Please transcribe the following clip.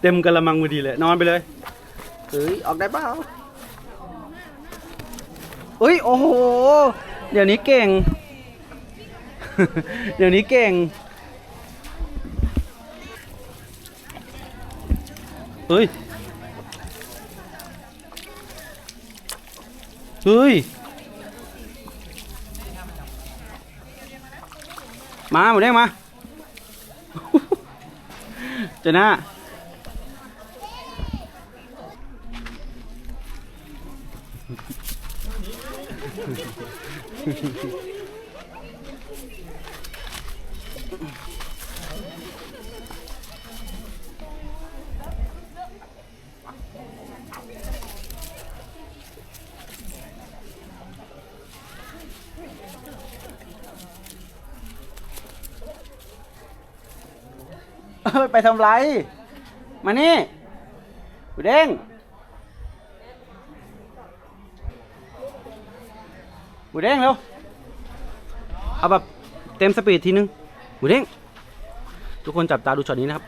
เต็มกระมังพอดีเลยนอนไปเลยเฮ้ยออกได้เปล่าเฮ้ยโอ้โห เดี๋ยวนี้เก่ง เดี๋ยวนี้เก่งเฮ้ย เฮ้ย มาหมูเด้งมาเจาหน้า เอ้ยไปทำไร มานี่หมูเด้ง หมูเด้งเร็ว เอาแบบเต็มสปีดทีนึง หมูเด้งทุกคนจับตาดูช็อตนี้นะครับ